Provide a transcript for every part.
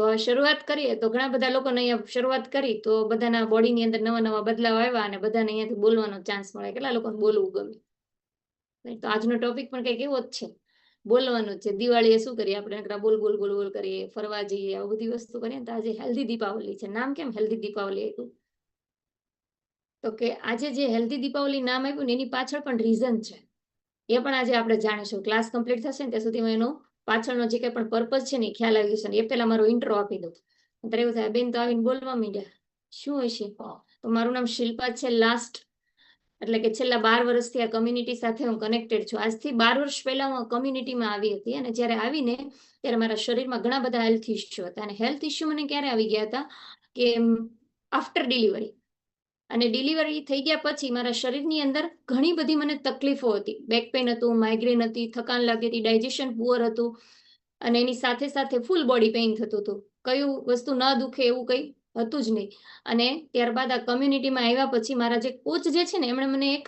તો શરૂઆત કરીએ. તો ઘણા બધા લોકોને અહીંયા શરૂઆત કરી તો બધાના બોડીની અંદર નવા નવા બદલાવ આવ્યા અને બધાને અહીંયાથી બોલવાનો ચાન્સ મળે. કેટલા લોકોને બોલવું ગમે? તો આજનો ટોપિક પણ કંઈક એવો જ છે. બોલવાનું છે. દિવાળીએ શું કરીએ? આપણે બોલ બોલ બોલ બોલ કરીએ, ફરવા જઈએ, આવું બધી વસ્તુ કરીએ તો આજે હેલ્ધી દીપાવલી છે. નામ કેમ હેલ્ધી દીપાવલી આપ્યું તો કે આજે જે હેલ્ધી દીપાવલી નામ આપ્યું ને એની પાછળ પણ રીઝન છે. એ પણ આજે આપણે જાણીશું. ક્લાસ કમ્પ્લીટ થશે ને ત્યાં સુધીમાં એનો પાછળનો જે કંઈ પણ પર્પઝ છે ને એ ખ્યાલ આવી જશે એ પહેલા મારો ઇન્ટ્રો આપી દઉં. ત્યારે એવું થાય, બેન તો આવીને બોલવા માંડ્યા. શું હશે? તો મારું નામ શિલ્પા છે લાસ્ટ એટલે કે છેલ્લા બાર વર્ષથી આ કમ્યુનિટી સાથે હું કનેક્ટેડ છું. આજથી બાર વર્ષ પહેલા હું કમ્યુનિટીમાં આવી હતી અને જ્યારે આવીને ત્યારે મારા શરીરમાં ઘણા બધા હેલ્થ ઇસ્યુ હતા. અને હેલ્થ ઇસ્યુ મને ક્યારે આવી ગયા હતા? કે આફ્ટર ડિલિવરી અને ડિલિવરી થઈ ગયા પછી મારા શરીરની અંદર ઘણી બધી મને તકલીફો હતી. બેક પેઇન હતું માઇગ્રેન હતી, થકાન લાગતી હતી ડાયજેશન પુઅર હતું અને એની સાથે સાથે ફૂલ બોડી પેઇન થતું હતું. કયું વસ્તુ ન દુખે એવું કંઈ હતું જ નહીં. અને ત્યારબાદ આ કમ્યુનિટીમાં આવ્યા પછી મારા જે કોચ જે છે ને, એમણે મને એક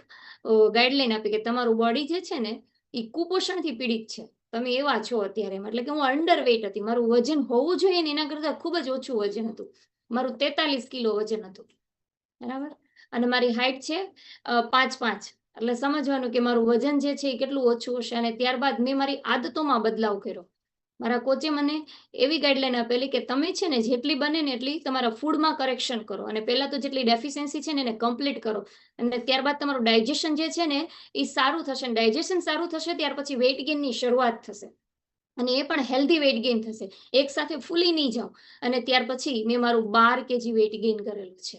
ગાઈડલાઈન આપી કે તમારું બોડી જે છે ને, એ કુપોષણથી પીડિત છે. તમે એવા છો અત્યારે. એટલે કે હું અંડર વેઇટ હતી. મારું વજન હોવું જોઈએ ને એના કરતાં ખૂબ જ ઓછું વજન હતું. મારું તેતાલીસ કિલો વજન હતું. બરાબર? અને મારી હાઈટ છે પાંચ પાંચ. એટલે સમજવાનું કે મારું વજન જે છે એ કેટલું ઓછું હશે અને ત્યારબાદ મેં મારી આદતોમાં બદલાવ કર્યો. મારા કોચે મને એવી ગાઈડલાઈન આપેલી કે તમે છે ને જેટલી બને ને એટલી તમારા ફૂડમાં કરેક્શન કરો અને પહેલા તો જેટલી ડેફિશિયન્સી છે ને એને કમ્પ્લીટ કરો. અને ત્યારબાદ તમારું ડાયજેશન જે છે ને એ સારું થશે ડાયજેશન સારું થશે ત્યાર પછી વેઇટ ગેઇનની શરૂઆત થશે. અને એ પણ હેલ્ધી વેઇટ ગેઇન થશે. એક સાથે ફૂલી નહીં જાઓ. અને ત્યાર પછી મેં મારું બાર કેજી વેઇટ ગેઇન કરેલું છે.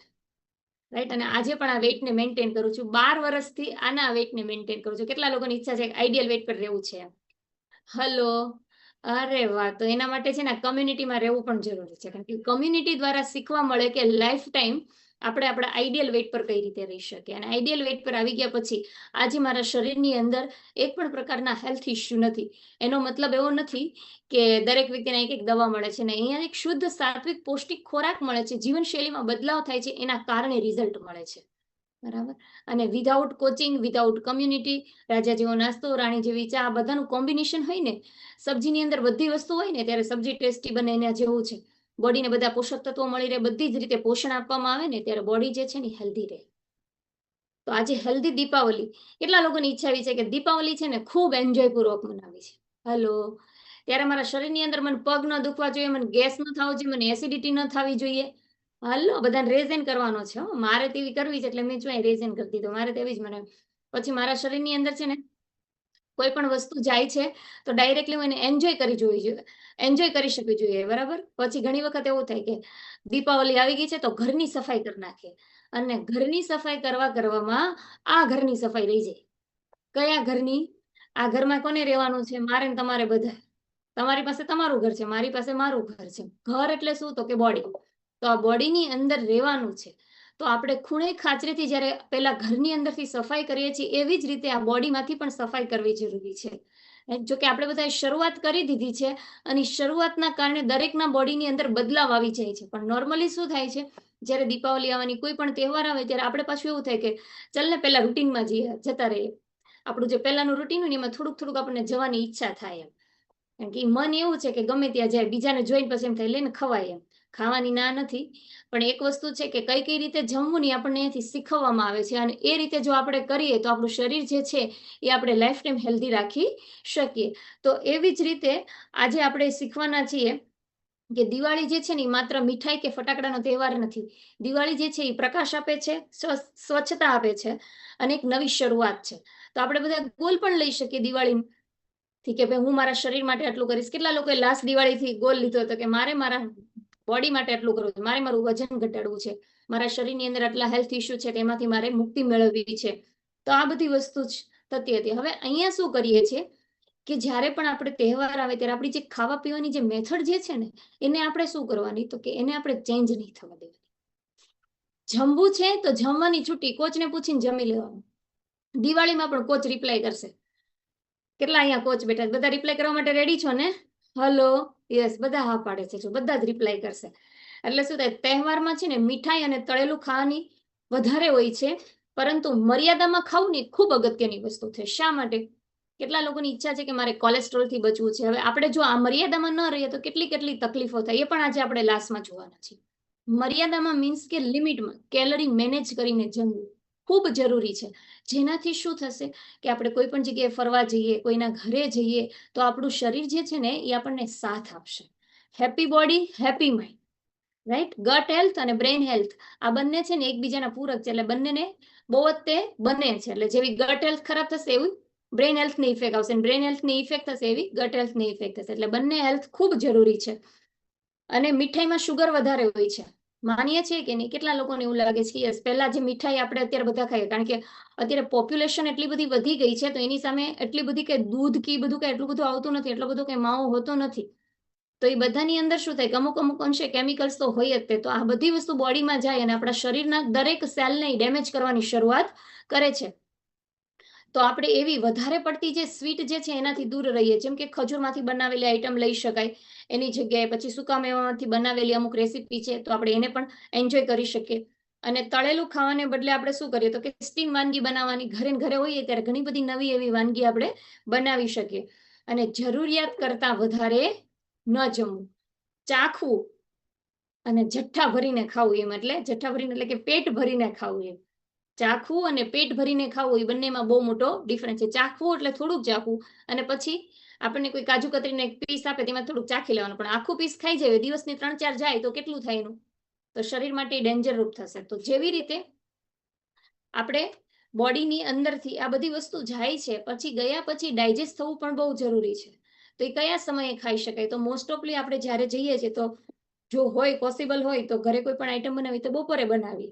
રાઈટ અને આજે પણ આ વેઇટને મેન્ટેન કરું છું. બાર વર્ષથી આના વેઇટને મેન્ટેન કરું છું. કેટલા લોકોની ઈચ્છા છે કે આઈડિયલ વેઇટ પર રહેવું છે? હલો અરે વાહ! તો એના માટે છે ને કમ્યુનિટીમાં રહેવું પણ જરૂરી છે. કારણ કે કમ્યુનિટી દ્વારા શીખવા મળે કે લાઈફ ટાઈમ આપણે આપણા આઈડિયલ વેટ પર કઈ રીતે રહી શકીએ? અને આઈડિયલ વેટ પર આવી ગયા પછી આજે મારા શરીરની અંદર એક પણ પ્રકારના હેલ્થ ઇસ્યુ નથી. એનો મતલબ એવો નથી કે દરેક વ્યક્તિને એક એક દવા મળે છે ને અહીંયા એક શુદ્ધ સાત્વિક પૌષ્ટિક ખોરાક મળે છે. જીવનશૈલીમાં બદલાવ થાય છે, એના કારણે રિઝલ્ટ મળે છે. બરાબર? અને વિધાઉટ કોચિંગ વિધાઉટ કમ્યુનિટી રાજા જેવો નાસ્તો, રાણી જેવી ચા બધાનું કોમ્બિનેશન હોય ને, સબ્જીની અંદર બધી વસ્તુ હોય ને, ત્યારે સબ્જી ટેસ્ટી બને એના જેવું છે. બોડીને બધા પોષક તત્વો મળી રહે, બધી જ રીતે પોષણ આપવામાં આવે ને, ત્યારે બોડી જે છે ને હેલ્ધી રહે. તો આજે હેલ્ધી દીપાવલી, કેટલા લોકોની ઈચ્છા એવી છે કે દીપાવલી છે ને ખૂબ એન્જોય પૂર્વક મનાવી છે. હલો ત્યારે મારા શરીરની અંદર મને પગ ન દુખવા જોઈએ, મને ગેસ ન થવો જોઈએ, મને એસિડિટી ન થવી જોઈએ. હલો બધાને રેઝેન કરવાનો છે મારે તેવી કરવી છે એટલે મેં જો રેઝેન કરી દીધો. મારે તેવી જ મને, પછી મારા શરીરની અંદર છે ને કોઈ પણ વસ્તુ જાય છે, તો ડાયરેક્ટલી હું એને એન્જોય કરી જોવી જોઈએ. એન્જોય કરી શકવી જોઈએ, બરાબર? પછી ઘણી વખત એવું થાય કે દીપાવલી આવી ગઈ છે, તો ઘરની સફાઈ કરી નાખીએ અને ઘરની સફાઈ કરવા કરવામાં આ ઘરની સફાઈ રહી જાય. કયા ઘરની? આ ઘરમાં કોને રહેવાનું છે? મારે ને તમારે બધા તમારી પાસે તમારું ઘર છે, મારી પાસે મારું ઘર છે. ઘર એટલે શું? તો કે બોડી તો આ બોડીની અંદર રહેવાનું છે. તો આપણે ખૂણે ખાચરેથી જ્યારે પેલા ઘરની અંદરથી સફાઈ કરીએ છીએ, એવી જ રીતે આ બોડીમાંથી પણ સફાઈ કરવી જરૂરી છે. જો કે આપણે બધાએ શરૂઆત કરી દીધી છે અને શરૂઆતના કારણે દરેકના બોડીની અંદર બદલાવ આવી જાય છે. પણ નોર્મલી શું થાય છે? જ્યારે દીપાવલી આવવાની કોઈ પણ તહેવાર આવે ત્યારે આપણે પાછું એવું થાય કે ચાલ ને પહેલા રૂટીનમાં જઈએ, જતા રહીએ. આપણું જે પહેલાનું રૂટીન હોય ને એમાં થોડુંક થોડુંક આપણને જવાની ઈચ્છા થાય એમ. કારણ કે મન એવું છે કે ગમે ત્યાં જાય, બીજાને જોઈને પછી એમ થાય લઈને ખવાય એમ. ખાવાની ના નથી, પણ એક વસ્તુ છે કે કઈ કઈ રીતે જમવું ને આપણને અહીંયાથી શીખવવામાં આવે છે અને એ રીતે જો આપણે કરીએ તો આપણું શરીર જે છે એ આપણે લાઈફ ટાઈમ હેલ્ધી રાખી શકીએ. તો એવી જ રીતે આજે આપણે શીખવાના છીએ કે દિવાળી જે છે ને માત્ર મીઠાઈ કે ફટાકડાનો તહેવાર નથી. દિવાળી જે છે એ પ્રકાશ આપે છે સ્વ- સ્વચ્છતા આપે છે અને એક નવી શરૂઆત છે. તો આપણે બધા ગોલ પણ લઈ શકીએ દિવાળી થી કે ભાઈ હું મારા શરીર માટે આટલું કરીશ. કેટલા લોકોએ લાસ્ટ દિવાળીથી ગોલ લીધો હતો કે મારે મારા બોડી માટે આટલું કરવું મારે મારું વજન ઘટાડવું છે. મારા શરીરની અંદર આટલા હેલ્થ ઇસ્યુ છે તેમાંથી મારે મુક્તિ મેળવવી છે. તો આ બધી વસ્તુ જ થતી હતી. હવે અહીંયા શું કરીએ છીએ કે જ્યારે પણ આપણે તહેવાર આવે ત્યારે આપણી જે ખાવા પીવાની જે મેથડ જે છે ને, એને આપણે શું કરવાની? તો કે એને આપણે ચેન્જ નહીં થવા દેવાની. જમવું છે તો જમવાની છૂટી. કોચને પૂછીને જમી લેવાનું. દિવાળીમાં પણ કોચ રિપ્લાય કરશે. કેટલા અહીંયા કોચ બેઠા બધા રિપ્લાય કરવા માટે રેડી છો ને? હલો યસ બધા હા પાડે છે બધા જ રિપ્લાય કરશે. એટલે શું થાય, તહેવારમાં છે ને મીઠાઈ અને તળેલું ખાવાની વધારે હોય છે, પરંતુ મર્યાદામાં ખાવું ને ખૂબ અગત્યની વસ્તુ છે. શા માટે? કેટલા લોકોની ઈચ્છા છે કે મારે કોલેસ્ટ્રોલથી બચવું છે? હવે આપણે જો આ મર્યાદામાં ન રહીએ તો કેટલી કેટલી તકલીફો થાય, એ પણ આજે આપણે લાસ્ટમાં જોવાના છીએ. મર્યાદામાં મીન્સ કે લિમિટમાં કેલરી મેનેજ કરીને જમવું. ખૂબ જરૂરી છે. જેનાથી શું થશે કે આપણે કોઈ પણ જગ્યાએ ફરવા જઈએ, કોઈના ઘરે જઈએ, તો આપણું શરીર જે છે ને એ આપણને સાથ આપશે. Happy body happy mind right gut health અને બ્રેન હેલ્થ આ બંને છે ને એકબીજાના પૂરક છે એટલે બંનેને બહુ જ તે બને છે. એટલે જેવી ગટ હેલ્થ ખરાબ થશે એવી બ્રેન હેલ્થની ઇફેક્ટ આવશે. બ્રેન હેલ્થની ઇફેક્ટ થશે એવી ગટ હેલ્થની ઇફેક્ટ થશે. એટલે બંને હેલ્થ ખૂબ જરૂરી છે. અને મીઠાઈમાં શુગર વધારે હોય છે. માનીએ છીએ કે નહીં? કેટલા લોકોને એવું લાગે છે યસ, પહેલા જે મીઠાઈ આપણે અત્યારે બધા ખાઈએ, કારણ કે અત્યારે પોપ્યુલેશન એટલી બધી વધી ગઈ છે, તો એની સામે એટલી બધી કે દૂધ કે બધું કઈ એટલું બધું આવતું નથી, એટલો બધો કઈ માવો હોતો નથી. તો એ બધાની અંદર શું થાય? અમુક અમુક અંશે કેમિકલ્સ તો હોય જ તે. તો આ બધી વસ્તુ બોડીમાં જાય અને આપણા શરીરના દરેક સેલને ડેમેજ કરવાની શરૂઆત કરે છે. તો આપણે એવી વધારે પડતી જે સ્વીટ જે છે એનાથી દૂર રહીએ. જેમ કે ખજૂરમાંથી બનાવેલી આઈટમ લઈ શકાય, એની જગ્યાએ પછી સૂકા મેવામાંથી બનાવેલી અમુક રેસીપી છે, તો આપણે એને પણ એન્જોય કરી શકીએ. અને તળેલું ખાવાને બદલે આપણે શું કરીએ તો કે સ્ટીમ વાનગી બનાવવાની, ઘરે ઘરે હોઈએ ત્યારે ઘણી બધી નવી એવી વાનગી આપણે બનાવી શકીએ. અને જરૂરિયાત કરતા વધારે ન જમવું. ચાખવું અને જઠ્ઠા ભરીને ખાવું એમ એટલે, જઠ્ઠા ભરીને એટલે કે પેટ ભરીને ખાવું એમ. ચાખવું અને પેટ ભરીને ખાવું એ બંનેમાં બહુ મોટો ડિફરન્સ છે. ચાખવું એટલે થોડુંક ચાખવું અને પછી આપણને કોઈ કાજુ કતરીને એક પીસ આપે તેમાં થોડુંક ચાખી લેવાનું. પણ આખું પીસ ખાઈ જાય, દિવસની ત્રણ ચાર જાય તો કેટલું થાય એનું? તો શરીર માટે ડેન્જર રૂપ થશે. તો જેવી રીતે આપણે બોડીની અંદરથી આ બધી વસ્તુ જાય છે, પછી ગયા પછી ડાયજેસ્ટ થવું પણ બહુ જરૂરી છે. તો એ કયા સમયે ખાઈ શકાય? તો મોસ્ટ ઓફલી આપણે જ્યારે જઈએ છીએ તો જો હોય પોસિબલ હોય તો ઘરે કોઈ પણ આઈટમ બનાવી તો બપોરે બનાવી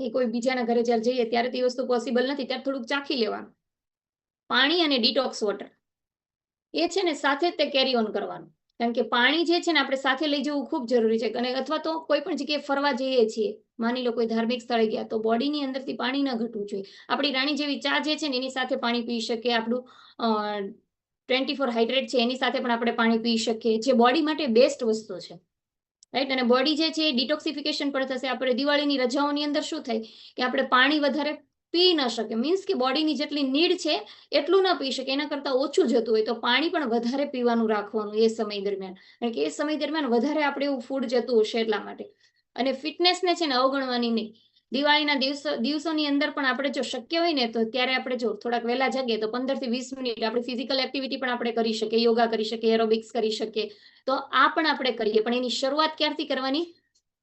એ કોઈ બીજાના ઘરે જ્યારે જઈએ ત્યારે તે વસ્તુ પોસિબલ નથી, ત્યારે થોડુંક ચાખી લેવાનું. પાણી અને ડિટોક્સ વોટર એ છે ને સાથે તે કેરી ઓન કરવાનું. કારણ કે પાણી જે છે ને આપણે સાથે લઈ જવું ખૂબ જરૂરી છે. અને અથવા તો કોઈ પણ જગ્યાએ ફરવા જઈએ છીએ, માની લો કોઈ ધાર્મિક સ્થળે ગયા, તો બોડીની અંદરથી પાણી ન ઘટવું જોઈએ. આપણી રાણી જેવી ચા જે છે ને એની સાથે પાણી પી શકીએ. આપણું ટ્વેન્ટી ફોર હાઇડ્રેટ છે, એની સાથે પણ આપણે પાણી પી શકીએ. જે બોડી માટે બેસ્ટ વસ્તુ છે. રાઈટ અને બોડી જે છે એ ડિટોક્સિફિકેશન પણ થશે. આપણે દિવાળીની રજાઓની અંદર શું થાય? કે આપણે પાણી વધારે પી ન શકે મીન્સ કે બોડીની જેટલી નીડ છે, એટલું ન પી શકે એના કરતાં ઓછું જતું હોય તો પાણી પણ વધારે પીવાનું રાખવાનું એ સમય દરમિયાન. કારણ કે એ સમય દરમિયાન વધારે આપણે એવું ફૂડ જતું હશે એટલા માટે. અને ફિટનેસને છે ને અવગણવાની નહીં. દિવાળીના દિવસો, દિવસોની અંદર પણ આપણે જો શક્ય હોય ને, તો ત્યારે આપણે જો થોડાક વહેલા જાગીએ, તો પંદરથી વીસ મિનિટ આપણે ફિઝિકલ એક્ટિવિટી પણ આપણે કરી શકીએ, યોગા કરી શકીએ એરોબિક્સ કરી શકીએ, તો આ પણ આપણે કરીએ. પણ એની શરૂઆત ક્યારથી કરવાની?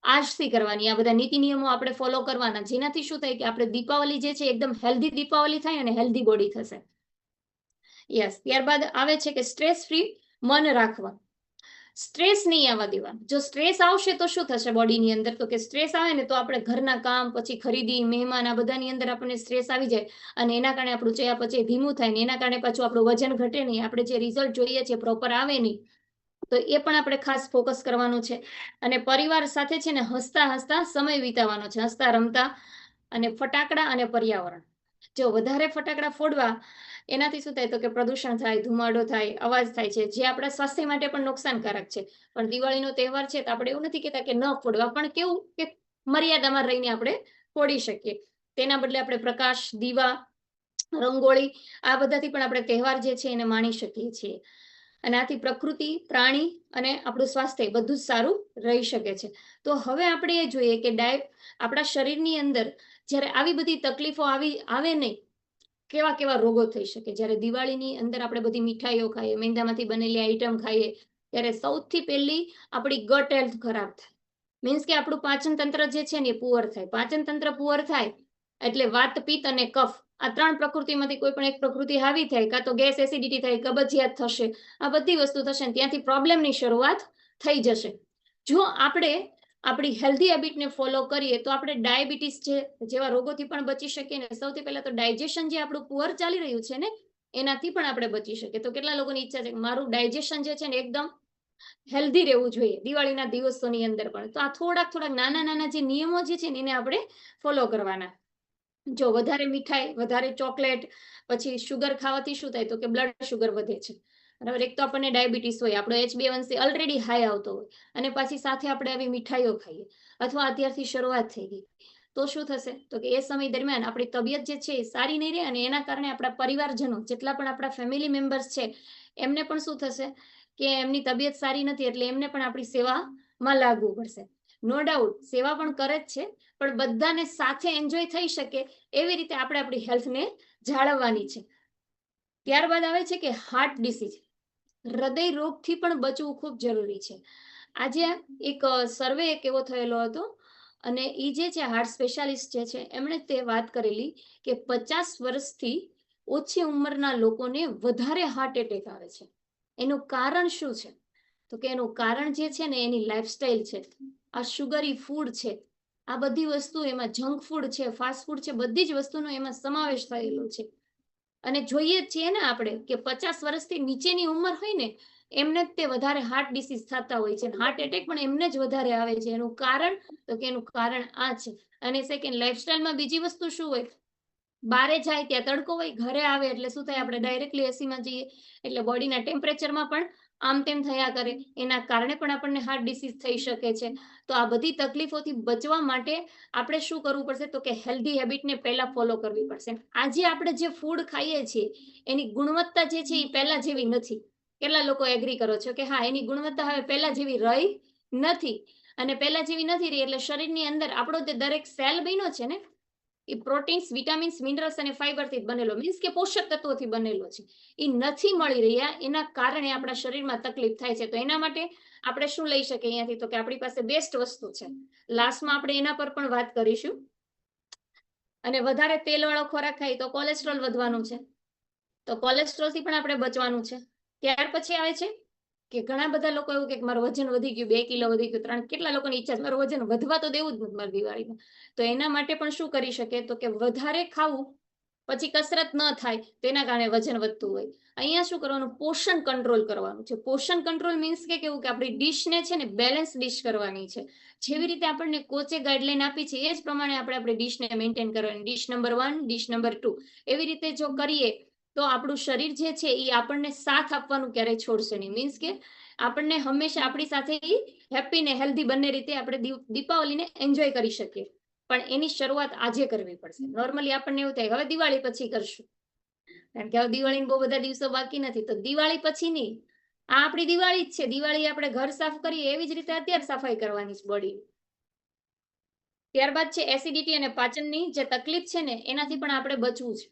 આજથી કરવાની. આ બધા નીતિ નિયમો આપણે ફોલો કરવાના. જેનાથી શું થાય કે આપણે દીપાવલી જે છે એકદમ હેલ્ધી દીપાવલી થાય અને હેલ્ધી બોડી થશે. યસ ત્યારબાદ આવે છે કે સ્ટ્રેસ ફ્રી મન રાખવા. સ્ટ્રેસ નહીં આવવા દેવા જો સ્ટ્રેસ આવશે તો શું થશે બોડીની અંદર? તો કે સ્ટ્રેસ આવે ને તો આપણે ઘરના કામ, પછી ખરીદી, મહેમાન, આ બધાની અંદર આપણને સ્ટ્રેસ આવી જાય. અને એના કારણે આપણું ચયાપચય ધીમું થાય ને એના કારણે પાછું આપણું વજન ઘટે નહીં. આપણે જે રિઝલ્ટ જોઈએ છે પ્રોપર આવે નહીં, તો એ પણ આપણે ખાસ ફોકસ કરવાનું છે. અને પરિવાર સાથે છે ને હસતા હસતા સમય વિતાવાનો છે. હસતા રમતા અને ફટાકડા અને પર્યાવરણ. જો વધારે ફટાકડા ફોડવા એનાથી શું થાય તો કે પ્રદૂષણ થાય, ધુમાડો થાય, અવાજ થાય છે. જે આપણા સ્વાસ્થ્ય માટે પણ નુકસાનકારક છે. પણ દિવાળીનો તહેવાર છે તો આપણે એવું નથી કહેતા કે ન ફોડવા, પણ કેવું કે મર્યાદામાં રહીને આપણે ફોડી શકીએ. તેના બદલે આપણે પ્રકાશ, દીવા, રંગોળી, આ બધાથી પણ આપણે તહેવાર જે છે એને માણી શકીએ છીએ. અને આથી પ્રકૃતિ, પ્રાણી અને આપણું સ્વાસ્થ્ય બધું જ સારું રહી શકે છે. તો હવે આપણે એ જોઈએ કે ડાય, આપણા શરીરની અંદર જ્યારે આવી બધી તકલીફો આવી, આવે નહીં કેવા કેવા રોગો થઈ શકે? જ્યારે દિવાળીની અંદર આપણે બધી મીઠાઈઓ ખાઈએ, મેંદામાંથી બનેલી આઈટમ ખાઈએ, ત્યારે સૌથી પહેલી આપણી ગટ હેલ્થ ખરાબ થાય. મીન્સ કે આપણું પાચન તંત્ર જે છે ને એ પુઅર થાય. પાચન તંત્ર પુઅર થાય એટલે વાત પિત્ત અને કફ. આ ત્રણ પ્રકૃતિમાંથી કોઈ પણ એક પ્રકૃતિ હાવી થાય, કાં તો ગેસ એસિડિટી થાય, કબજિયાત થશે, આ બધી વસ્તુ થશે ત્યાંથી પ્રોબ્લેમની શરૂઆત થઈ જશે. જો આપણે આપણી હેલ્ધી હેબિટને ફોલો કરીએ તો આપણે ડાયાબિટીસ છે, જેવા રોગોથી પણ બચી શકીએ ને સૌથી પહેલા તો ડાયજેશન જે આપણું પુઅર ચાલી રહ્યું છે ને, એનાથી પણ આપણે બચી શકીએ. તો કેટલા લોકોની ઈચ્છા છે મારું ડાયજેશન જે છે ને એકદમ હેલ્ધી રહેવું જોઈએ, દિવાળીના દિવસોની અંદર પણ. તો આ થોડાક થોડાક નાના નાના જે નિયમો જે છે ને એને આપણે ફોલો કરવાના. જો વધારે મીઠાઈ, વધારે ચોકલેટ પછી શુગર ખાવાથી શું થાય તો કે બ્લડ શુગર વધે છે. બરાબર એક તો આપણને ડાયાબિટીસ હોય, આપણો એચ બે વનસી ઓલરેડી હાઈ આવતો હોય, અને પાછી સાથે આપણે આવી મીઠાઈઓ ખાઈએ, અથવા અત્યારથી શરૂઆત થઈ ગઈ. તો શું થશે? તો કે એ સમય દરમિયાન આપણી તબિયત જે છે એ સારી નહીં રહે અને એના કારણે આપણા પરિવારજનો, જેટલા પણ આપણા ફેમિલી મેમ્બર્સ છે, એમને પણ શું થશે? કે એમની તબિયત સારી નથી એટલે એમને પણ આપણી સેવામાં લાગવું પડશે. નો ડાઉટ સેવા પણ કરે જ છે, પણ બધાને સાથે એન્જોય થઈ શકે એવી રીતે આપણે આપણી હેલ્થને જાળવવાની છે. ત્યારબાદ આવે છે કે હાર્ટ ડિસીઝ હૃદય રોગથી પણ બચવું ખૂબ જરૂરી છે. આજે એક સર્વે એક એવો થયેલો હતો અને એ જે છે હાર્ટ સ્પેશિયાલિસ્ટ જે છે, એમણે તે વાત કરેલી કે પચાસ વર્ષથી ઓછી ઉંમરના લોકોને વધારે હાર્ટ એટેક આવે છે. એનું કારણ શું છે? તો કે એનું કારણ જે છે ને, એની લાઈફસ્ટાઈલ છે, આ શુગરી ફૂડ છે, આ બધી વસ્તુ એમાં જંક ફૂડ છે ફાસ્ટ ફૂડ છે, બધી જ વસ્તુનો એમાં સમાવેશ થયેલો છે. અને જોઈએ છીએ ને આપણે કે પચાસ વર્ષથી નીચેની ઉંમર હોય ને, એમને જ તે વધારે હાર્ટ ડિસીઝ થતા હોય છે. હાર્ટ એટેક પણ એમને જ વધારે આવે છે. એનું કારણ, તો કે એનું કારણ આ છે. અને સેકન્ડ લાઈફસ્ટાઈલમાં બીજી વસ્તુ શું હોય? બારે જાય, ત્યાં તડકો હોય, ઘરે આવે એટલે શું થાય? આપણે ડાયરેક્ટલી એસીમાં જઈએ. એટલે બોડીના ટેમ્પરેચરમાં પણ આમ તેમ થયા કરે, એના કારણે પણ આપણને હાર્ટ ડિસીઝ થઈ શકે છે. તો આ બધી તકલીફોથી બચવા માટે આપણે શું કરવું પડશે? તો કે હેલ્ધી હેબિટને પહેલા ફોલો કરવી પડશે. આજે આપણે જે ફૂડ ખાઈએ છીએ, એની ગુણવત્તા જે છે એ પહેલા જેવી નથી. કેટલા લોકો એગ્રી કરો છો કે હા, એની ગુણવત્તા હવે પહેલા જેવી રહી નથી. અને પહેલા જેવી નથી રહી એટલે શરીરની અંદર આપણો જે દરેક સેલ બન્યો છે ને એ પ્રોટીન્સ, વિટામિન્સ, મિનરલ્સ અને ફાઈબરથી બનેલો, મીન્સ કે પોષક તત્વોથી બનેલો છે. એ નથી મળી રહ્યા, એના કારણે આપણા શરીરમાં તકલીફ થાય છે. તો એના માટે આપણે શું લઈ શકીએ અહીંયાથી? તો કે આપણી પાસે બેસ્ટ વસ્તુ છે. લાસ્ટમાં આપણે એના પર પણ વાત કરીશું. અને વધારે તેલવાળો ખોરાક ખાઈ તો કોલેસ્ટ્રોલ વધવાનું છે. તો કોલેસ્ટ્રોલથી પણ આપણે બચવાનું છે. ત્યાર પછી આવે છે કે ઘણા બધા લોકો એવું કે મારું વજન વધી ગયું, બે કિલો વધી ગયું, ત્રણ, કેટલા લોકોની ઈચ્છા છે, મારું વજન વધવા તો દેવું જ નથી મારી દિવાળીમાં. તો એના માટે પણ શું કરી શકે? તો કે વધારે ખાવું, પછી કસરત ન થાય તેના કારણે વજન વધતું હોય. અહીંયા શું કરવાનું? પોષણ કંટ્રોલ કરવાનું છે. પોષણ કંટ્રોલ મીન્સ કે કેવું કે આપણી ડીશને છે ને બેલેન્સ ડીશ કરવાની છે. જેવી રીતે આપણને કોચે ગાઈડલાઈન આપી છે, એ જ પ્રમાણે આપણે આપણી ડિશને મેન્ટેન કરવાની. Dish number one dish number two એવી રીતે જો કરીએ તો આપણું શરીર જે છે એ આપણને સાથ આપવાનું ક્યારેય છોડશે નહીં. મીન્સ કે આપણને હંમેશા આપણી સાથે હેપી ને હેલ્ધી બંને રીતે આપણે દીપાવલીને એન્જોય કરી શકીએ. પણ એની શરૂઆત આજે કરવી પડશે. નોર્મલી આપણને એવું થાય હવે દિવાળી પછી કરશું. કારણ કે હવે દિવાળીને બહુ બધા દિવસો બાકી નથી. તો દિવાળી પછી નહીં. આ આપણી દિવાળી જ છે. દિવાળી આપણે ઘર સાફ કરીએ, એવી જ રીતે અત્યારે સફાઈ કરવાની છે બોડી. ત્યારબાદ છે એસિડિટી અને પાચનની જે તકલીફ છે ને, એનાથી પણ આપણે બચવું છે.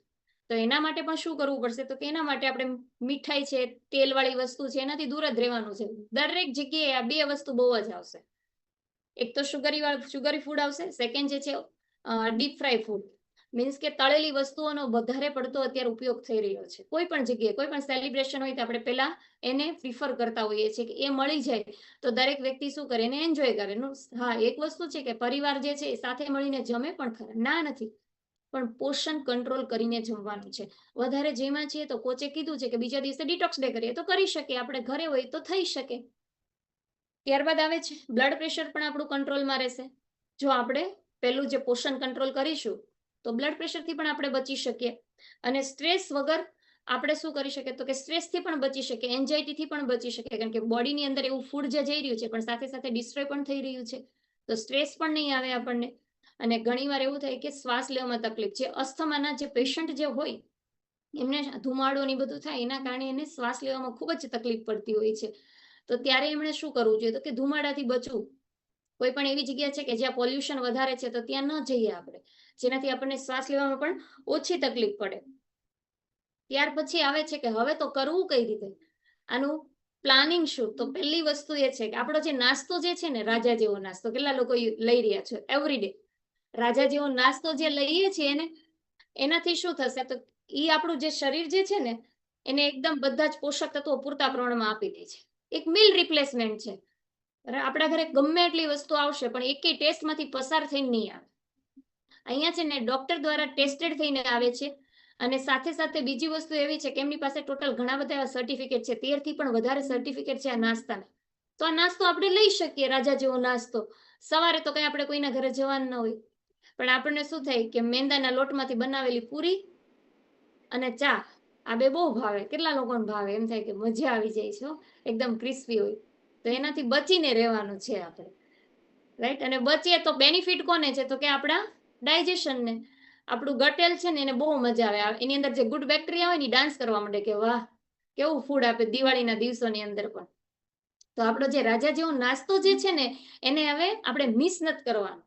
તો એના માટે પણ શું કરવું પડશે? તો કે એના માટે આપણે મીઠાઈ છે, તેલવાળી વસ્તુ છે, એનાથી દૂર જ રહેવાનું છે. દરેક જગ્યાએ આ બે વસ્તુ બહુ જ આવશે. એક તો સુગરી વાળું સુગરી ફૂડ આવશે સેકન્ડ જે છે ડીપ ફ્રાય ફૂડ મીન્સ કે તળેલી વસ્તુઓનો વધારે પડતો અત્યારે ઉપયોગ થઈ રહ્યો છે. કોઈ પણ જગ્યાએ, કોઈ પણ સેલિબ્રેશન હોય તો આપણે પહેલા એને પ્રિફર કરતા હોઈએ છીએ કે એ મળી જાય. તો દરેક વ્યક્તિ શું કરે? એને એન્જોય કરે. હા, એક વસ્તુ છે કે પરિવાર જે છે એ સાથે મળીને જમે પણ ખરા. ના નથી. પણ પોષણ કંટ્રોલ કરીને જમવાનું છે. વધારે જેમાં છીએ તો કોચે કીધું છે કે બીજા દિવસે ડિટોક્સ ડે કરીએ તો કરી શકીએ. આપણે ઘરે હોય તો થઈ શકે. ત્યારબાદ આવે છે બ્લડ પ્રેશર પણ આપણું કંટ્રોલમાં રહેશે. જો આપણે પેલું જે પોષણ કંટ્રોલ કરીશું, તો બ્લડ પ્રેશરથી પણ આપણે બચી શકીએ. અને સ્ટ્રેસ વગર આપણે શું કરી શકીએ? તો કે સ્ટ્રેસથી પણ બચી શકીએ. એન્ઝાયટીથી પણ બચી શકીએ. કારણ કે બોડીની અંદર એવું ફૂડ જે જઈ રહ્યું છે, પણ સાથે સાથે ડિસ્ટ્રોય પણ થઈ રહ્યું છે. તો સ્ટ્રેસ પણ નહીં આવે આપણને. અને ઘણીવાર એવું થાય કે શ્વાસ લેવામાં તકલીફ છે. અસ્થમાના જે પેશન્ટ જે હોય, એમને ધુમાડો ને બધું થાય, એના કારણે એને શ્વાસ લેવામાં ખૂબ જ તકલીફ પડતી હોય છે. તો ત્યારે એમણે શું કરવું જોઈએ? તો કે ધુમાડાથી બચવું. કોઈ પણ એવી જગ્યા છે કે જ્યાં પોલ્યુશન વધારે છે, તો ત્યાં ન જઈએ આપણે. જેનાથી આપણને શ્વાસ લેવામાં પણ ઓછી તકલીફ પડે. ત્યાર પછી આવે છે કે હવે તો કરવું કઈ રીતે? આનું પ્લાનિંગ શું? તો પહેલી વસ્તુ એ છે કે આપણો જે નાસ્તો જે છે ને, રાજા જેવો નાસ્તો, કેટલા લોકો લઈ રહ્યા છે? એવરીડે રાજા જેવો નાસ્તો જે લઈએ છીએ એને, એનાથી શું થશે? તો ઈ આપણું જે શરીર જે છે ને, એને એકદમ બધા જ પોષક તત્વો પૂરતા પ્રમાણમાં આપી દે છે. એક મિલ રિપ્લેસમેન્ટ છે. આપણા ઘરે ગમે એટલી વસ્તુ આવશે, પણ એકેય ટેસ્ટમાંથી પસાર થઈને નહીં આવે. અહીંયા છે ને ડોક્ટર દ્વારા ટેસ્ટેડ થઈને આવે છે. અને સાથે સાથે બીજી વસ્તુ એવી છે કે એમની પાસે ટોટલ ઘણા બધા એવા સર્ટિફિકેટ છે. તેરથી પણ વધારે સર્ટિફિકેટ છે આ નાસ્તાના. તો આ નાસ્તો આપણે લઈ શકીએ, રાજા જેવો નાસ્તો. સવારે તો કઈ આપણે કોઈના ઘરે જવાનું ન હોય. પણ આપણને શું થાય કે મેંદાના લોટમાંથી બનાવેલી પૂરી અને ચા, આ બે બહુ ભાવે. કેટલા લોકોને ભાવે? એમ થાય કે મજા આવી જાય છે એકદમ ક્રિસ્પી હોય. તો એનાથી બચીને રહેવાનું છે આપણે. રાઈટ અને બચીએ તો બેનિફિટ કોને છે? તો કે આપણા ડાયજેશનને આપણું ગટેલ છે ને, એને બહુ મજા આવે. એની અંદર જે ગુડ બેક્ટેરિયા હોય ને ડાન્સ કરવા માંડે કે વાહ, કેવું ફૂડ આપે દિવાળીના દિવસોની અંદર પણ. તો આપણો જે રાજા જેવો નાસ્તો જે છે ને, એને હવે આપણે મિસ નથી કરવાનો.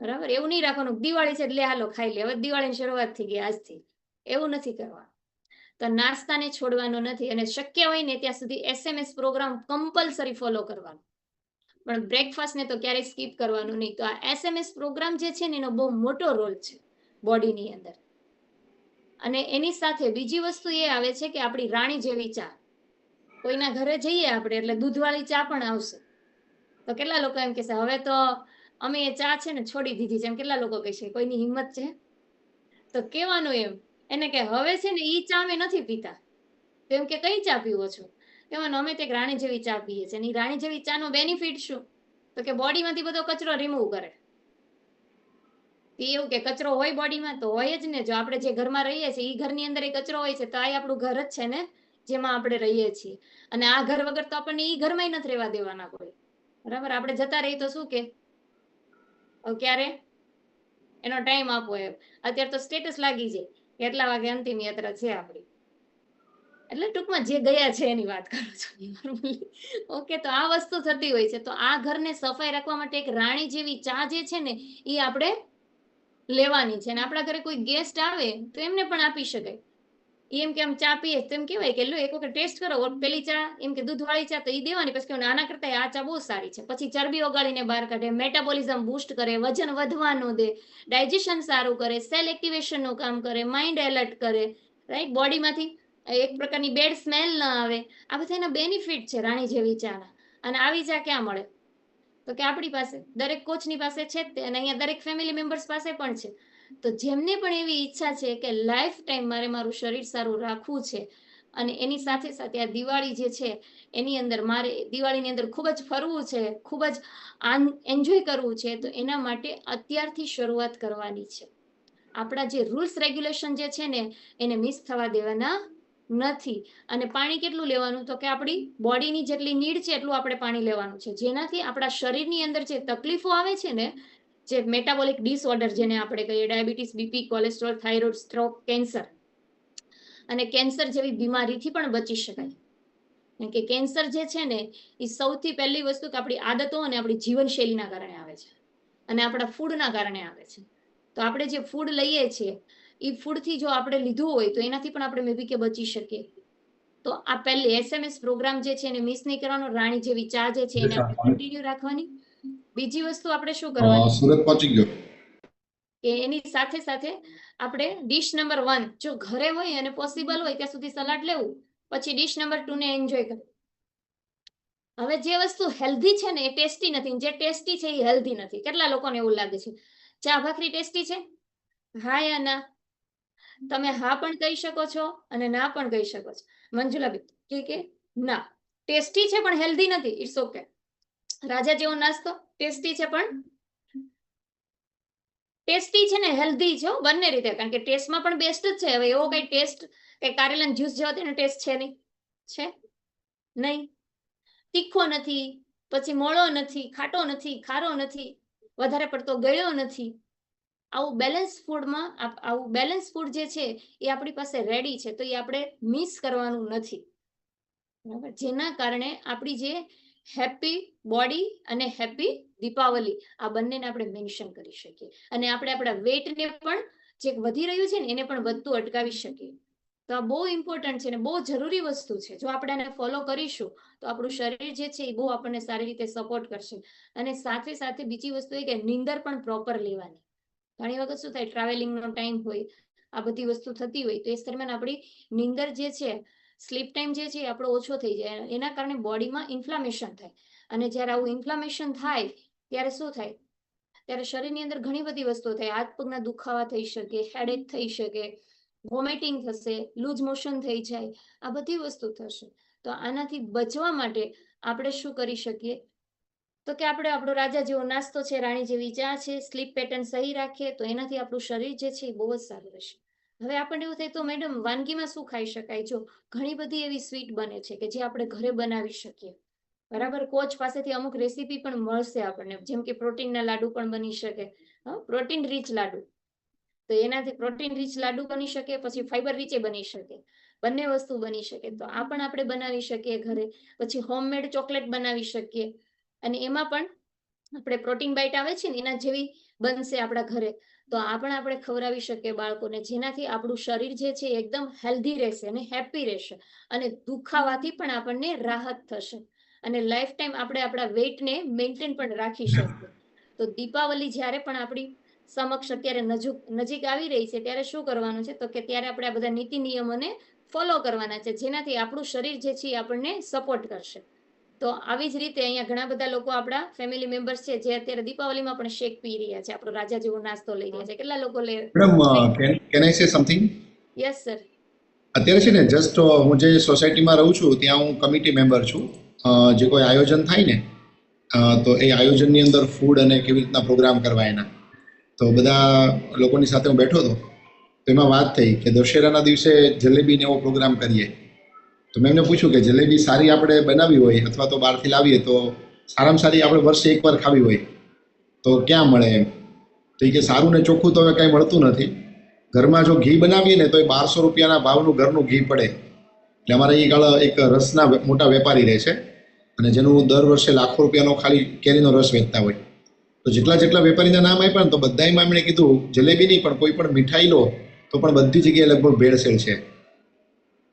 બરાબર? એવું નહીં રાખવાનું. દિવાળી છે એટલે હાલો, ખાઈ લે. હવે દિવાળીની શરૂઆત થઈ ગઈ આજથી. એવું નથી કરવાનું. તો નાસ્તાને છોડવાનો નથી અને શક્ય હોય ને ત્યાં સુધી એસએમએસ પ્રોગ્રામ કમ્પલસરી ફોલો કરવાનો. પણ બ્રેકફાસ્ટ ને તો ક્યારેય સ્કીપ કરવાનું નહીં. તો આ એસએમએસ પ્રોગ્રામ જે છે ને, એનો બહુ મોટો રોલ છે બોડીની અંદર. અને એની સાથે બીજી વસ્તુ એ આવે છે કે આપણી રાણી જેવી ચા. કોઈના ઘરે જઈએ આપણે, એટલે દૂધવાળી ચા પણ આવશે. તો કેટલા લોકો એમ કહેશે હવે તો અમે એ ચા છે ને છોડી દીધી છે. એમ કેટલા લોકો કહેશે કોઈની હિંમત છે? તો કહેવાનું એમ. એને કે, હવે છે ને ઈ ચા અમે નથી પીતા. એમ કે, કઈ ચા પીવો છો? કહેવાનું, અમે તે રાણી જેવી ચા પીએ છીએ. અને રાણી જેવી ચાનો બેનિફિટ શું? તો કે બોડીમાંથી બધો કચરો રિમૂવ કરે. એવું કે, કચરો હોય બોડીમાં તો હોય જ ને. જો આપણે જે ઘરમાં રહીએ છીએ એ ઘરની અંદર એ કચરો હોય છે, તો આ આપણું ઘર જ છે ને, જેમાં આપણે રહીએ છીએ. અને આ ઘર વગર તો આપણને ઈ ઘરમાં નથી રહેવા દેવાના કોઈ. બરાબર? આપણે જતા રહીએ તો શું કે ક્યારે? એનો ટાઈમ આપો એમ. અત્યારે તો સ્ટેટસ લાગી જાય કેટલા વાગે અંતિમ યાત્રા છે આપણી? એટલે ટૂંકમાં જે ગયા છે એની વાત કરું છું. ઓકે તો આ વસ્તુ થતી હોય છે. તો આ ઘરને સફાઈ રાખવા માટે એક રાણી જેવી ચા જે છે ને એ આપણે લેવાની છે. અને આપણા ઘરે કોઈ ગેસ્ટ આવે, તો એમને પણ આપી શકાય. એમ કે આમ ચા પીએ તો એમ કહેવાય કે લો, એક વખત ટેસ્ટ કરો પેલી ચા, એમ કે દૂધવાળી ચા તો એ દેવાની, પછી કહેવાનું આના કરતા, આ ચા બહુ સારી છે. પછી ચરબી ઓગાળીને બહાર કાઢે મેટાબોલિઝમ બૂસ્ટ કરે, વજન વધવાનું દે ડાયજેશન સારું કરે સેલ એક્ટિવેશનનું કામ કરે માઇન્ડ એલર્ટ કરે રાઈટ બોડીમાંથી એક પ્રકારની બેડ સ્મેલ ન આવે. આ બધા એના બેનિફિટ છે રાણી જેવી ચાના. અને આવી ચા ક્યાં મળે? તો કે આપણી પાસે, દરેક કોચની પાસે છે જ તે, અને અહીંયા દરેક ફેમિલી મેમ્બર્સ પાસે પણ છે. તો જેમને પણ એવી ઈચ્છા છે કે લાઈફ ટાઈમ મારે મારું શરીર સારું રાખવું છે અને એની સાથે સાથે આ દિવાળી જે છે, એની અંદર મારે દિવાળીની અંદર ખૂબ જ ફરવું છે, ખૂબ જ આન એન્જોય કરવું છે, તો એના માટે અત્યારથી શરૂઆત કરવાની છે. આપણા જે રૂલ્સ રેગ્યુલેશન જે છે ને, એને મિસ થવા દેવાના નથી. અને પાણી કેટલું લેવાનું? તો કે આપણી બોડીની જેટલી નીડ છે એટલું આપણે પાણી લેવાનું છે. જેનાથી આપણા શરીરની અંદર જે તકલીફો આવે છે ને જે મેટાબોલિક ડિસઓર્ડર જેને આપણે કહીએ diabetes BP cholesterol thyroid stroke cancer અને કેન્સર જેવી બીમારીથી પણ બચી શકાય. કે કેન્સર જે છે ને એ સૌથી પહેલી વસ્તુ કે આપણી આદતો અને આપણી જીવનશૈલીના કારણે આવે છે. અને આપણા ફૂડના કારણે આવે છે. તો આપણે જે ફૂડ લઈએ છીએ એ ફૂડથી જો આપણે લીધું હોય તો એનાથી પણ આપણે મેબી કે બચી શકીએ. તો આ પહેલી એસએમએસ પ્રોગ્રામ જે છે એને મિસ નહીં કરવાનો રાણી જેવી ચા જે છે એને આપણે કન્ટિન્યુ રાખવાની. બીજી વસ્તુ આપણે શું કરવાની? સુરત પહોંચી ગયો. કે એની સાથે સાથે આપણે ડીશ નંબર વન જો ઘરે હોય અને પોસિબલ હોય ત્યાં સુધી સલાડ લેવું પછી ડીશ નંબર ટુ ને એન્જોય કરવું હવે જે વસ્તુ હેલ્ધી છે ને એ ટેસ્ટી નથી. જે ટેસ્ટી છે એ હેલ્ધી નથી. કેટલા લોકોને એવું લાગે છે? ચા ભાખરી ટેસ્ટી છે? હા યા ના. તમે હા પણ કહી શકો છો અને ના પણ કહી શકો છો. મંજુલાબેન કે કે ના. ટેસ્ટી છે પણ હેલ્ધી નથી. ઇટ્સ ઓકે રાજા જેવો નાસ્તો? ટેસ્ટી છે પણ? ટેસ્ટી છે ને, હેલ્ધી છે બંને રીતે. કારણ કે ટેસ્ટમાં પણ બેસ્ટ જ છે. હવે એવો કઈ ટેસ્ટ કે કારેલાનો જ્યુસ જેવો તેનો ટેસ્ટ છે નહીં. છે? નહીં. તીખો નથી, પછી મોળો નથી, ખાટો નથી, ખારો નથી, વધારે પડતો ગળ્યો નથી. આવું બેલેન્સ ફૂડમાં આવું બેલેન્સ ફૂડ જે છે, એ આપણી પાસે રેડી છે. તો એ આપણે મિસ કરવાનું નથી. બરાબર? જેના કારણે આપણી જે હેપી બોડી અને હેપી દીપાવલી, આ બંનેને આપણે મેન્શન કરી શકીએ. અને આપણે આપણા વેટને પણ જે વધી રહ્યું છે ને, એને પણ વધતું અટકાવી શકીએ. તો આ બહુ ઇમ્પોર્ટન્ટ છે ને, બહુ જરૂરી વસ્તુ છે. જો આપણે આને ફોલો કરીશું, તો આપણું શરીર જે છે એ બહુ આપણને સારી રીતે સપોર્ટ કરશે. અને સાથે સાથે બીજી વસ્તુ એ કે નીંદર પણ પ્રોપર લેવાની. ઘણી વખત શું થાય ટ્રાવેલિંગનો ટાઈમ હોય, આ બધી વસ્તુ થતી હોય, તો એ દરમિયાન આપણી નીંદર જે છે સ્લીપ ટાઈમ જે છે આપણો ઓછો થઈ જાય. એના કારણે બોડીમાં ઇન્ફ્લામેશન થાય. અને જ્યારે આવું ઇન્ફ્લામેશન થાય ત્યારે શું થાય? ત્યારે શરીરની અંદર ઘણી બધી વસ્તુઓ થાય. હાથ પગના દુખાવા થઈ શકે હેડેક થઈ શકે વોમિટિંગ થશે લૂઝ મોશન થઈ જાય, આ બધી વસ્તુ થશે. તો આનાથી બચવા માટે આપણે શું કરી શકીએ? તો કે આપણે આપણો રાજા જેવો નાસ્તો છે, રાણી જેવી ચા છે સ્લીપ પેટર્ન સહી રાખીએ, તો એનાથી આપણું શરીર જે છે એ બહુ જ સારું રહેશે. હવે આપણને એવું થાય તો મેડમ વાનગીમાં શું ખાઈ શકાય? જો ઘણી બધી એવી સ્વીટ બને છે કે જે આપણે ઘરે બનાવી શકીએ. બરાબર? કોચ પાસેથી અમુક રેસીપી પણ મળશે આપણને. જેમ કે પ્રોટીનના લાડુ પણ બની શકે. Protein rich laddu. તો એનાથી પ્રોટીન રીચ લાડુ બની શકે, પછી ફાઈબર રીચે બની શકે. બંને વસ્તુ બની શકે. તો આ પણ આપણે બનાવી શકીએ ઘરે. પછી હોમમેડ ચોકલેટ બનાવી શકીએ. અને એમાં પણ આપણે પ્રોટીન બાઇટ આવે છે ને, એના જેવી બનશે આપણા ઘરે. તો આ પણ આપણે ખવડાવી શકીએ બાળકોને. જેનાથી આપણું શરીર જે છે એકદમ હેલ્ધી રહેશે અને હેપી રહેશે. અને દુખાવાથી પણ આપણને રાહત થશે. અને લાઈફ ટાઈમ આપણે આપણા વેઇટને મેન્ટેન પણ રાખી શકીએ. તો દીપાવલી જ્યારે પણ આપણી સમક્ષ અત્યારે નજીક નજીક આવી રહી છે ત્યારે શું કરવાનું છે? તો કે ત્યારે આપણે આ બધા નીતિ નિયમોને ફોલો કરવાના છે જેનાથી આપણું શરીર જે છે આપણને સપોર્ટ કરશે. તો આવી જ રીતે અહીંયા ઘણા બધા લોકો આપણા ફેમિલી મેમ્બર્સ છે જે અત્યારે દીપાવલીમાં પણ શેક પી રહ્યા છે આપણો રાજા જેવો નાસ્તો લઈ રહ્યા છે. કેટલા લોકો લે madam can I say something yes sir અત્યારે છે ને જસ્ટ હું જે સોસાયટીમાં રહું છું ત્યાં હું કમિટી મેમ્બર છું. જે કોઈ આયોજન થાય ને તો એ આયોજનની અંદર ફૂડ અને કેવી રીતના પ્રોગ્રામ કરવા એના. તો બધા લોકોની સાથે હું બેઠો હતો, તો એમાં વાત થઈ કે દશેરાના દિવસે જલેબીને એવો પ્રોગ્રામ કરીએ. તો મેં એમને પૂછ્યું કે જલેબી સારી આપણે બનાવી હોય અથવા તો બહારથી લાવીએ, તો સારામાં સારી આપણે વર્ષે એકવાર ખાવી હોય, તો ક્યાં મળે એમ? તો એ કે સારું ને ચોખ્ખું તો હવે કાંઈ મળતું નથી. ઘરમાં જો ઘી બનાવીએ ને તો એ બારસો રૂપિયાના ભાવનું ઘરનું ઘી પડે. એટલે અમારે એ ગાળ એક રસના મોટા વેપારી રહે છે. અને જેનું દર વર્ષે લાખો રૂપિયાનો ખાલી કેરીનો રસ વેચતા હોય. તો જેટલા જેટલા વેપારીના નામ આપ્યા ને તો બધાયમાં એમણે કીધું, જલેબી નહીં, પણ કોઈ પણ મીઠાઈ લો, તો પણ બધી જગ્યાએ લગભગ ભેળસેળ છે.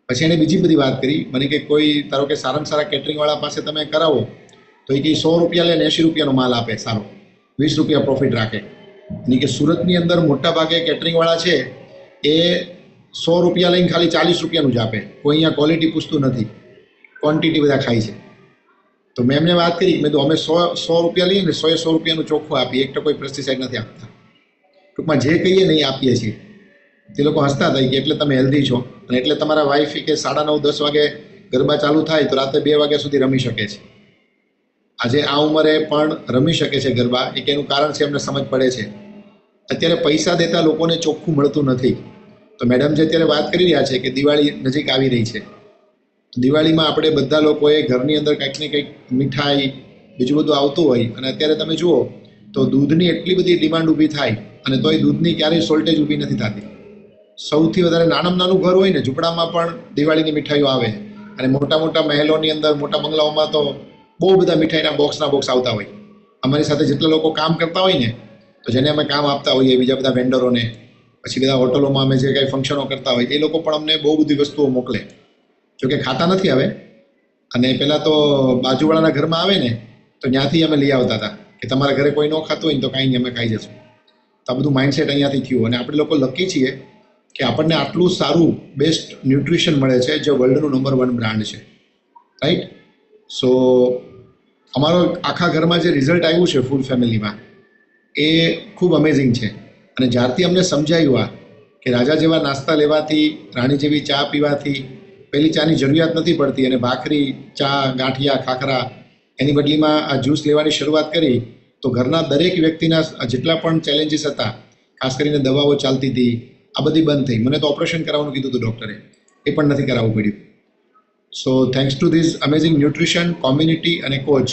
પછી એણે બીજી બધી વાત કરી. મને કે કોઈ, ધારો કે સારામાં સારા કેટરિંગવાળા પાસે તમે કરાવો, તો એ કંઈ સો રૂપિયા લે ને એંશી રૂપિયાનો માલ આપે, સારો. વીસ રૂપિયા પ્રોફિટ રાખે. અને કે સુરતની અંદર મોટા ભાગે કેટરિંગવાળા છે, એ સો રૂપિયા લઈને ખાલી ચાલીસ રૂપિયાનું જ આપે. કોઈ અહીંયા ક્વોલિટી પૂછતું નથી. ક્વોન્ટિટી બધા ખાય છે. તો મેં એમને વાત કરી, મેં તો અમે સો સો રૂપિયા લઈએ ને સો સો રૂપિયાનું ચોખ્ખું આપીએ, એક તો કોઈ પેસ્ટિસાઇડ નથી આપતા. ટૂંકમાં જે કહીએ ને એ આપીએ છીએ. તે લોકો હસતા થાય કે એટલે તમે હેલ્ધી છો. અને એટલે તમારા વાઈફ કે સાડા નવ, દસ વાગે ગરબા ચાલુ થાય તો રાતે બે વાગ્યા સુધી રમી શકે છે. આજે આ ઉંમરે પણ રમી શકે છે ગરબા એક એનું કારણ છે એમને સમજ પડે છે. અત્યારે પૈસા દેતા લોકોને ચોખ્ખું મળતું નથી. તો મેડમ જે અત્યારે વાત કરી રહ્યા છે કે દિવાળી નજીક આવી રહી છે દિવાળીમાં આપણે બધા લોકોએ ઘરની અંદર કંઈક ને કંઈક મીઠાઈ, બીજું બધું આવતું હોય અને અત્યારે તમે જુઓ તો દૂધની એટલી બધી ડિમાન્ડ ઊભી થાય અને તોય દૂધની ક્યારેય શોર્ટેજ ઊભી નથી થતી. સૌથી વધારે નાનામાં નાનું ઘર હોય ને, ઝૂંપડામાં પણ દિવાળીની મીઠાઈઓ આવે. અને મોટા મોટા મહેલોની અંદર, મોટા બંગલાઓમાં તો બહુ બધા મીઠાઈના બોક્સના બોક્સ આવતા હોય. અમારી સાથે જેટલા લોકો કામ કરતા હોય ને, તો જેને અમે કામ આપતા હોઈએ, બીજા બધા વેન્ડરોને પછી બધા હોટલોમાં અમે જે કાંઈ ફંક્શનો કરતા હોય, એ લોકો પણ અમને બહુ બધી વસ્તુઓ મોકલે. જોકે ખાતા નથી હવે. અને પહેલાં તો બાજુવાળાના ઘરમાં આવે ને, તો ત્યાંથી અમે લઈ આવતા હતા. કે તમારા ઘરે કોઈ ન ખાતું હોય ને તો કાંઈ નહીં, અમે ખાઈ જશું. તો આ બધું માઇન્ડસેટ અહીંયાથી થયું. અને આપણે લોકો લકી છીએ કે આપણને આટલું સારું બેસ્ટ ન્યુટ્રિશન મળે છે, જે વર્લ્ડનું નંબર વન બ્રાન્ડ છે. રાઈટ સો અમારો આખા ઘરમાં જે રિઝલ્ટ આવ્યું છે ફૂલ ફેમિલીમાં એ ખૂબ અમેઝિંગ છે. અને જ્યારથી અમને સમજાયું આ, કે રાજા જેવા નાસ્તા લેવાથી, રાણી જેવી ચા પીવાથી પેલી ચાની જરૂરિયાત નથી પડતી અને ભાખરી, ચા, ગાંઠિયા, ખાખરા એની બદલીમાં આ જ્યુસ લેવાની શરૂઆત કરી તો ઘરના દરેક વ્યક્તિના જેટલા પણ ચેલેન્જીસ હતા, ખાસ કરીને દવાઓ ચાલતી હતી, આ બધી બંધ થઈ. મને તો ઓપરેશન કરાવવાનું કીધું હતું ડૉક્ટરે એ. પણ નથી કરાવવું પડ્યું. So thanks to this amazing nutrition community અને કોચ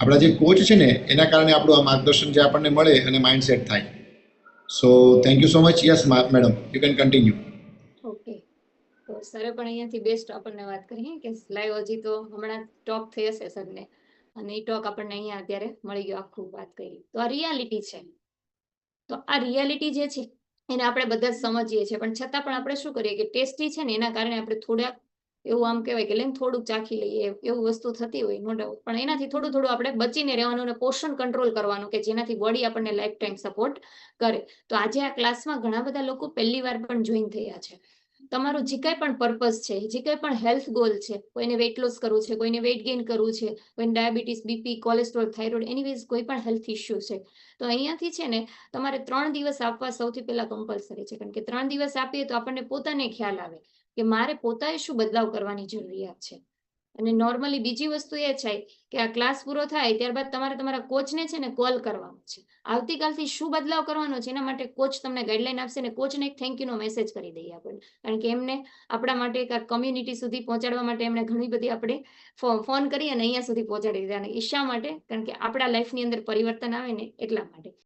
આપણા જે કોચ છે ને, એના કારણે આપણું આ માર્ગદર્શન જે આપણને મળે અને માઇન્ડસેટ થાય. So thank you so much yes madam you can continue સરે પણ અહીંયાથી બેસ્ટ આપણને વાત કરી કે લાઈવ તો હમણાં ટોક થઈ હશે સરને. અને એ ટોક આપણને અહીંયા અત્યારે મળી ગયો આખું વાત કરી. તો આ રિયાલિટી છે. તો આ રિયાલિટી જે છે, એને આપણે બધા સમજીએ છીએ. પણ છતાં પણ આપણે શું કરીએ કે ટેસ્ટી છે ને એના કારણે આપણે થોડાક એવું આમ કહેવાય કે લઈને થોડુંક ચાખી લઈએ, એવું વસ્તુ થતી હોય નો ડાઉટ પણ એનાથી થોડું થોડું આપણે બચીને રહેવાનું અને પોષણ કંટ્રોલ કરવાનું કે જેનાથી બોડી આપણને લાઈફ ટાઈમ સપોર્ટ કરે. તો આજે આ ક્લાસમાં ઘણા બધા લોકો પહેલી વાર પણ જોઈન થયા છે. તમારું જે કાંઈ પણ પર્પઝ છે, જે કંઈ પણ હેલ્થ ગોલ છે, કોઈને વેઇટ લોસ કરવું છે, કોઈને વેઇટ ગેઇન કરવું છે, કોઈને diabetes BP cholesterol thyroid anyways કોઈ પણ હેલ્થ ઇશ્યુ છે. તો અહીંયાથી છે ને તમારે ત્રણ દિવસ આપવા સૌથી પહેલા કમ્પલસરી છે. કારણ કે ત્રણ દિવસ આપીએ તો આપણને પોતાને ખ્યાલ આવે કે મારે પોતાએ શું બદલાવ કરવાની જરૂરિયાત છે. અને નોર્મલી બીજી વસ્તુ એ છે કે આ ક્લાસ પૂરો થાય ત્યારબાદ તમારે તમારા કોચને છે ને કોલ કરવાનો છે. આવતીકાલથી શું બદલાવ કરવાનો છે એના માટે કોચ તમને ગાઈડલાઈન આપશે ને કોચને એક થેન્ક યુનો મેસેજ કરી દઈએ આપણે. કારણ કે એમને આપણા માટે એક કમ્યુનિટી સુધી પહોંચાડવા માટે એમણે ઘણી બધી આપણે ફોન કરી અને અહીંયા સુધી પહોંચાડી દીધા. અને ઈશા માટે? કારણ કે આપણા લાઈફની અંદર પરિવર્તન આવે ને એટલા માટે.